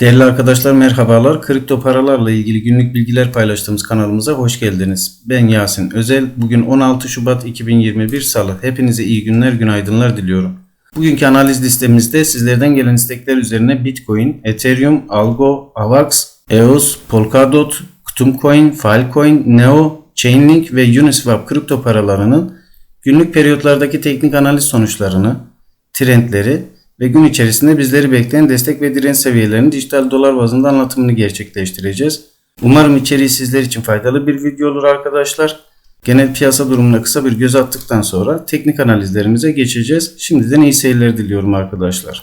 Değerli arkadaşlar merhabalar. Kripto paralarla ilgili günlük bilgiler paylaştığımız kanalımıza hoş geldiniz. Ben Yasin Özel. Bugün 16 Şubat 2021 Salı. Hepinize iyi günler, günaydınlar diliyorum. Bugünkü analiz listemizde sizlerden gelen istekler üzerine Bitcoin, Ethereum, Algo, Avax, EOS, Polkadot, Kutumcoin, Filecoin, Neo, Chainlink ve Uniswap kripto paralarının günlük periyotlardaki teknik analiz sonuçlarını, trendleri ve gün içerisinde bizleri bekleyen destek ve direnç seviyelerinin dijital dolar bazında anlatımını gerçekleştireceğiz. Umarım içeriği sizler için faydalı bir video olur arkadaşlar. Genel piyasa durumuna kısa bir göz attıktan sonra teknik analizlerimize geçeceğiz. Şimdiden iyi seyirler diliyorum arkadaşlar.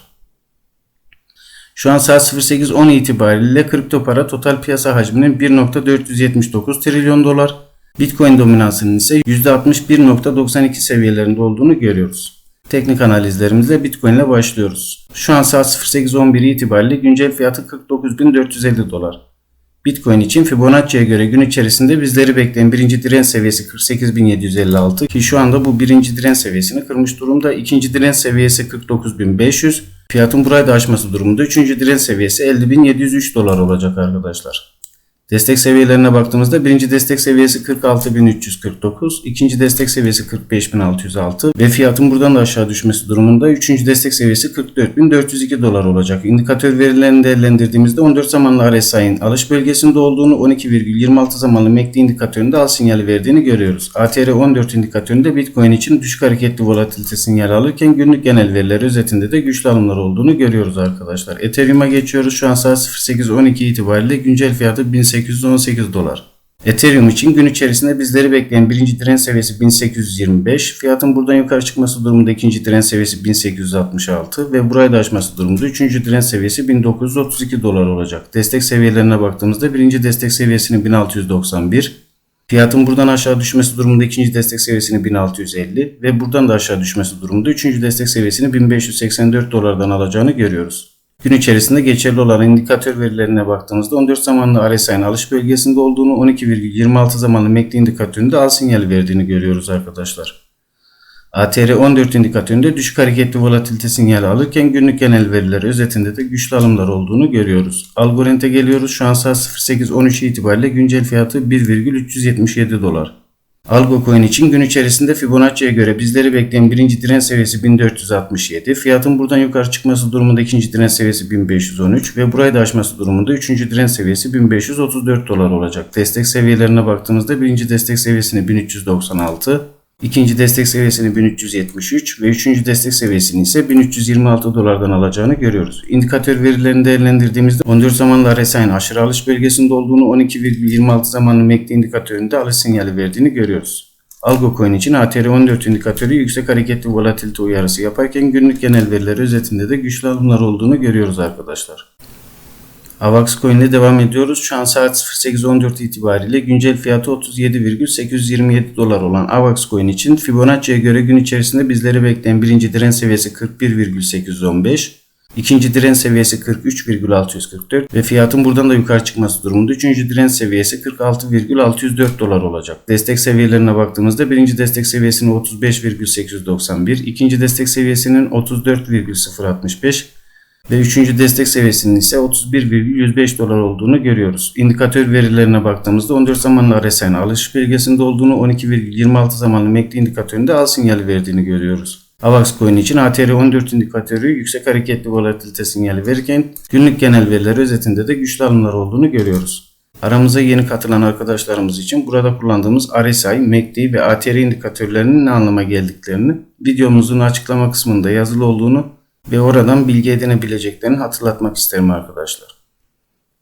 Şu an saat 08.10 itibariyle kripto para total piyasa hacminin 1.479 trilyon dolar, Bitcoin dominansının ise %61.92 seviyelerinde olduğunu görüyoruz. Teknik analizlerimizle Bitcoin ile başlıyoruz. Şu an saat 08.11 itibariyle güncel fiyatı 49.450 dolar. Bitcoin için Fibonacci'ye göre gün içerisinde bizleri bekleyen birinci direnç seviyesi 48.756 ki şu anda bu birinci direnç seviyesini kırmış durumda. İkinci direnç seviyesi 49.500. Fiyatın burayı da aşması durumunda. Üçüncü direnç seviyesi 50.703 dolar olacak arkadaşlar. Destek seviyelerine baktığımızda birinci destek seviyesi 46.349, ikinci destek seviyesi 45.606 ve fiyatın buradan da aşağı düşmesi durumunda üçüncü destek seviyesi 44.402 dolar olacak. İndikatör verilerini değerlendirdiğimizde 14 zamanlı RSI'nin alış bölgesinde olduğunu 12,26 zamanlı MACD indikatöründe al sinyali verdiğini görüyoruz. ATR 14 indikatöründe Bitcoin için düşük hareketli volatilite sinyali alırken günlük genel veriler özetinde de güçlü alımlar olduğunu görüyoruz arkadaşlar. Ethereum'a geçiyoruz. Şu an saat 08.12 itibariyle güncel fiyatı 1800 1818 dolar. Ethereum için gün içerisinde bizleri bekleyen birinci direnç seviyesi 1825, fiyatın buradan yukarı çıkması durumunda ikinci direnç seviyesi 1866 ve burayı da aşması durumunda üçüncü direnç seviyesi 1932 dolar olacak. Destek seviyelerine baktığımızda birinci destek seviyesini 1691, fiyatın buradan aşağı düşmesi durumunda ikinci destek seviyesini 1650 ve buradan da aşağı düşmesi durumunda üçüncü destek seviyesini 1584 dolardan alacağını görüyoruz. Gün içerisinde geçerli olan indikatör verilerine baktığımızda 14 zamanlı RSI'nin alış bölgesinde olduğunu 12,26 zamanlı MACD indikatöründe al sinyali verdiğini görüyoruz arkadaşlar. ATR 14 indikatöründe düşük hareketli volatilite sinyali alırken günlük genel veriler özetinde de güçlü alımlar olduğunu görüyoruz. Algorent'e geliyoruz. Şu an saat 08.13 itibariyle güncel fiyatı 1,377 dolar. Algo coin için gün içerisinde Fibonacci'ye göre bizleri bekleyen birinci direnç seviyesi 1467, fiyatın buradan yukarı çıkması durumunda ikinci direnç seviyesi 1513 ve burayı da aşması durumunda üçüncü direnç seviyesi 1534 dolar olacak. Destek seviyelerine baktığımızda birinci destek seviyesini 1396, ikinci destek seviyesini 1373 ve üçüncü destek seviyesini ise 1326 dolardan alacağını görüyoruz. İndikatör verilerini değerlendirdiğimizde 14 zamanlı RSI'nin aşırı alış bölgesinde olduğunu 12,26 zamanlı MACD indikatöründe alış sinyali verdiğini görüyoruz. Algo coin için ATR 14 indikatörü yüksek hareketli volatilite uyarısı yaparken günlük genel veriler özetinde de güçlü alımlar olduğunu görüyoruz arkadaşlar. Avax Coin ile devam ediyoruz. Şu an saat 08.14 itibariyle güncel fiyatı 37,827 dolar olan Avax Coin için Fibonacci'ye göre gün içerisinde bizleri bekleyen birinci direnç seviyesi 41,815, ikinci direnç seviyesi 43,644 ve fiyatın buradan da yukarı çıkması durumunda üçüncü direnç seviyesi 46,604 dolar olacak. Destek seviyelerine baktığımızda birinci destek seviyesinin 35,891, ikinci destek seviyesinin 34,065 ve üçüncü destek seviyesinin ise 31,105 dolar olduğunu görüyoruz. İndikatör verilerine baktığımızda 14 zamanlı RSI'nin alış bölgesinde olduğunu 12,26 zamanlı MACD indikatöründe al sinyali verdiğini görüyoruz. AVAX coin için ATR 14 indikatörü yüksek hareketli volatilite sinyali verirken günlük genel veriler özetinde de güçlü alımlar olduğunu görüyoruz. Aramıza yeni katılan arkadaşlarımız için burada kullandığımız RSI, MACD ve ATR indikatörlerinin ne anlama geldiklerini videomuzun açıklama kısmında yazılı olduğunu ve oradan bilgi edinebileceklerini hatırlatmak isterim arkadaşlar.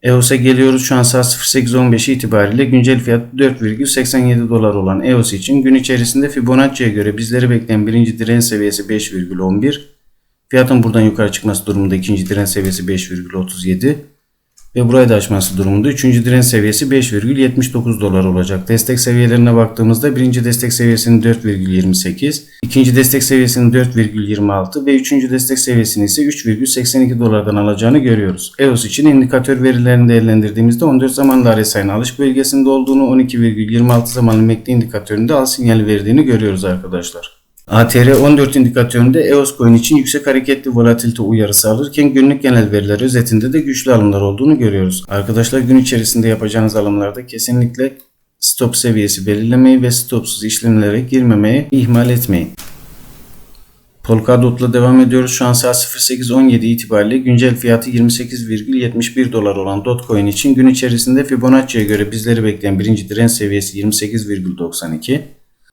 EOS'a geliyoruz. Şu an saat 08.15 itibariyle güncel fiyat 4,87 dolar olan EOS için gün içerisinde Fibonacci'ye göre bizleri bekleyen birinci direnç seviyesi 5,11. Fiyatın buradan yukarı çıkması durumunda ikinci direnç seviyesi 5,37 ve burayı da aşması durumunda 3. direnç seviyesi 5,79 dolar olacak. Destek seviyelerine baktığımızda birinci destek seviyesinin 4,28, ikinci destek seviyesinin 4,26 ve üçüncü destek seviyesini ise 3,82 dolardan alacağını görüyoruz. EOS için indikatör verilerini değerlendirdiğimizde 14 zamanlı RSI'nin alış bölgesinde olduğunu 12,26 zamanlı MACD indikatöründe al sinyali verdiğini görüyoruz arkadaşlar. ATR 14 indikatöründe EOS coin için yüksek hareketli volatilite uyarısı alırken günlük genel veriler özetinde de güçlü alımlar olduğunu görüyoruz. Arkadaşlar gün içerisinde yapacağınız alımlarda kesinlikle stop seviyesi belirlemeyi ve stopsuz işlemlere girmemeyi ihmal etmeyin. Polkadot'la devam ediyoruz. Şu an saat 08.17 itibariyle güncel fiyatı 28,71 dolar olan Dogecoin için gün içerisinde Fibonacci'ye göre bizleri bekleyen birinci direnç seviyesi 28,92.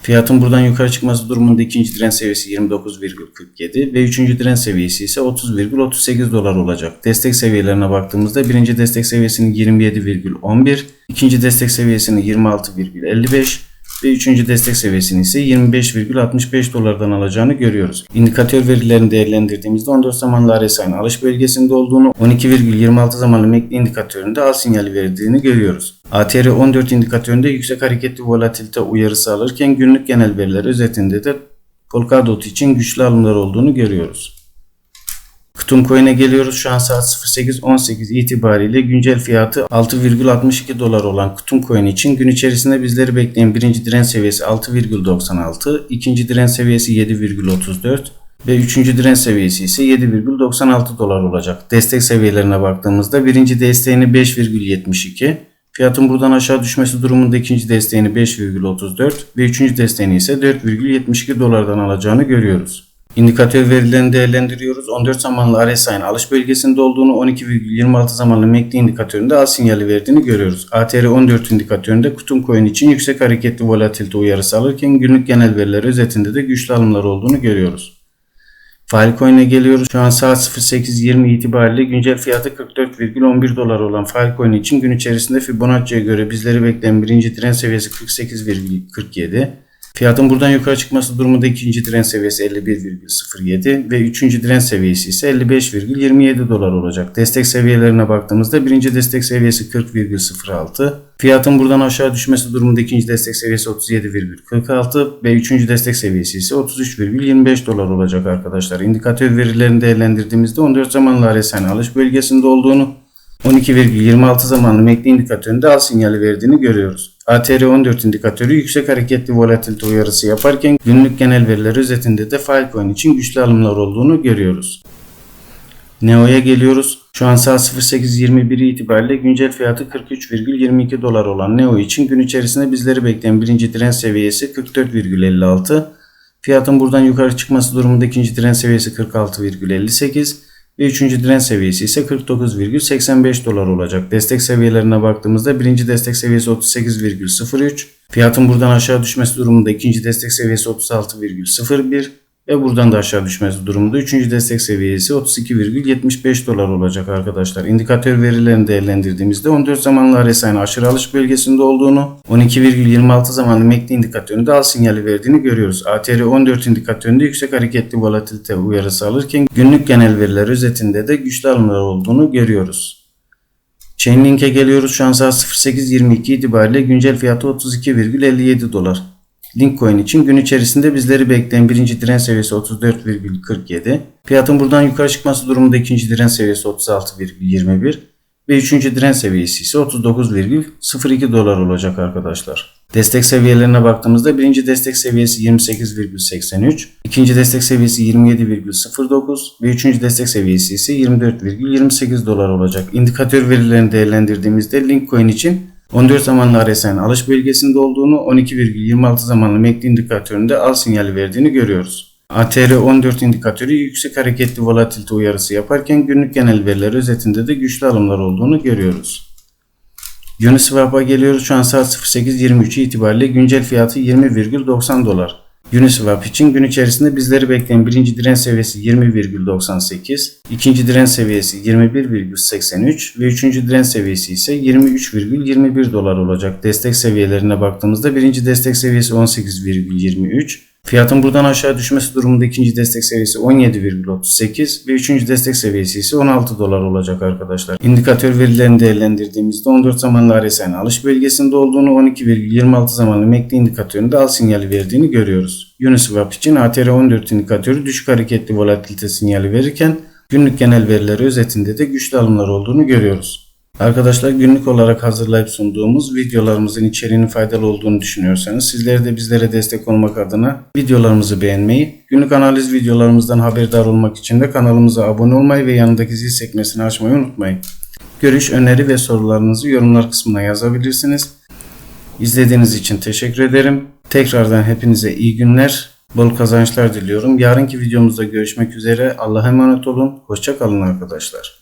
Fiyatın buradan yukarı çıkması durumunda ikinci direnç seviyesi 29,47 ve üçüncü direnç seviyesi ise 30,38 dolar olacak. Destek seviyelerine baktığımızda birinci destek seviyesinin 27,11, ikinci destek seviyesinin 26,55 ve üçüncü destek seviyesini ise 25,65 dolardan alacağını görüyoruz. İndikatör verilerini değerlendirdiğimizde 14 zamanlı RSI'nin alış bölgesinde olduğunu, 12,26 zamanlı MACD indikatöründe al sinyali verdiğini görüyoruz. ATR 14 indikatöründe yüksek hareketli volatilite uyarısı alırken günlük genel veriler özetinde de Polkadot için güçlü alımlar olduğunu görüyoruz. Kutum Coin'e geliyoruz. Şu an saat 08.18 itibariyle güncel fiyatı 6,62 dolar olan Kutum Coin için gün içerisinde bizleri bekleyen birinci direnç seviyesi 6,96, ikinci direnç seviyesi 7,34 ve üçüncü direnç seviyesi ise 7,96 dolar olacak. Destek seviyelerine baktığımızda birinci desteğini 5,72, fiyatın buradan aşağı düşmesi durumunda ikinci desteğini 5,34 ve üçüncü desteğini ise 4,72 dolardan alacağını görüyoruz. İndikatör verilerini değerlendiriyoruz. 14 zamanlı RSI'nin alış bölgesinde olduğunu, 12,26 zamanlı MACD indikatöründe al sinyali verdiğini görüyoruz. ATR 14 indikatöründe Kutum Coin için yüksek hareketli volatilite uyarısı alırken günlük genel veriler özetinde de güçlü alımlar olduğunu görüyoruz. Filecoin'e geliyoruz. Şu an saat 08.20 itibariyle güncel fiyatı 44,11 dolar olan Filecoin için gün içerisinde Fibonacci'ye göre bizleri bekleyen birinci direnç seviyesi 48,47. Fiyatın buradan yukarı çıkması durumunda ikinci direnç seviyesi 51,07 ve üçüncü direnç seviyesi ise 55,27 dolar olacak. Destek seviyelerine baktığımızda birinci destek seviyesi 40,06. Fiyatın buradan aşağı düşmesi durumunda ikinci destek seviyesi 37,46 ve üçüncü destek seviyesi ise 33,25 dolar olacak arkadaşlar. İndikatör verilerini değerlendirdiğimizde 14 zamanlı RSI'nin alış bölgesinde olduğunu 12,26 zamanlı MACD indikatöründe al sinyali verdiğini görüyoruz. ATR 14 indikatörü yüksek hareketli volatilite uyarısı yaparken günlük genel veriler özetinde de Filecoin için güçlü alımlar olduğunu görüyoruz. Neo'ya geliyoruz. Şu an saat 08.21 itibariyle güncel fiyatı 43,22 dolar olan Neo için gün içerisinde bizleri bekleyen birinci direnç seviyesi 44,56. Fiyatın buradan yukarı çıkması durumunda ikinci direnç seviyesi 46,58 ve üçüncü direnç seviyesi ise 49,85 dolar olacak. Destek seviyelerine baktığımızda birinci destek seviyesi 38,03. Fiyatın buradan aşağı düşmesi durumunda ikinci destek seviyesi 36,01 ve buradan da aşağı düşmesi durumunda üçüncü destek seviyesi 32,75 dolar olacak arkadaşlar. İndikatör verilerini değerlendirdiğimizde 14 zamanlı RSI'nin aşırı alış bölgesinde olduğunu, 12,26 zamanlı MACD indikatöründe al sinyali verdiğini görüyoruz. ATR 14 indikatöründe yüksek hareketli volatilite uyarısı alırken günlük genel veriler özetinde de güçlü alımlar olduğunu görüyoruz. Chainlink'e geliyoruz. Şu an saat 08.22 itibariyle güncel fiyatı 32,57 dolar. Linkcoin için gün içerisinde bizleri bekleyen birinci direnç seviyesi 34,47. Fiyatın buradan yukarı çıkması durumunda ikinci direnç seviyesi 36,21 ve üçüncü direnç seviyesi ise 39,02 dolar olacak arkadaşlar. Destek seviyelerine baktığımızda birinci destek seviyesi 28,83, ikinci destek seviyesi 27,09 ve üçüncü destek seviyesi ise 24,28 dolar olacak. İndikatör verilerini değerlendirdiğimizde Linkcoin için 14 zamanlı RSI'nin alış bölgesinde olduğunu, 12,26 zamanlı MACD indikatöründe al sinyali verdiğini görüyoruz. ATR 14 indikatörü yüksek hareketli volatilite uyarısı yaparken günlük genel veriler özetinde de güçlü alımlar olduğunu görüyoruz. Uniswap'a geliyoruz. Şu an saat 08.23 itibariyle güncel fiyatı 20,90 dolar. Uniswap için gün içerisinde bizleri bekleyen birinci direnç seviyesi 20,98, ikinci direnç seviyesi 21,83 ve üçüncü direnç seviyesi ise 23,21 dolar olacak. Destek seviyelerine baktığımızda birinci destek seviyesi 18,23, Fiyatın buradan aşağı düşmesi durumunda ikinci destek seviyesi 17,38 ve üçüncü destek seviyesi ise 16 dolar olacak arkadaşlar. İndikatör verilerini değerlendirdiğimizde 14 zamanlı RSI'nin alış bölgesinde olduğunu 12,26 zamanlı MACD indikatöründe al sinyali verdiğini görüyoruz. Uniswap için ATR 14 indikatörü düşük hareketli volatilite sinyali verirken günlük genel verileri özetinde de güçlü alımlar olduğunu görüyoruz. Arkadaşlar günlük olarak hazırlayıp sunduğumuz videolarımızın içeriğinin faydalı olduğunu düşünüyorsanız sizler de bizlere destek olmak adına videolarımızı beğenmeyi, günlük analiz videolarımızdan haberdar olmak için de kanalımıza abone olmayı ve yanındaki zil sekmesini açmayı unutmayın. Görüş, öneri ve sorularınızı yorumlar kısmına yazabilirsiniz. İzlediğiniz için teşekkür ederim. Tekrardan hepinize iyi günler, bol kazançlar diliyorum. Yarınki videomuzda görüşmek üzere. Allah'a emanet olun. Hoşça kalın arkadaşlar.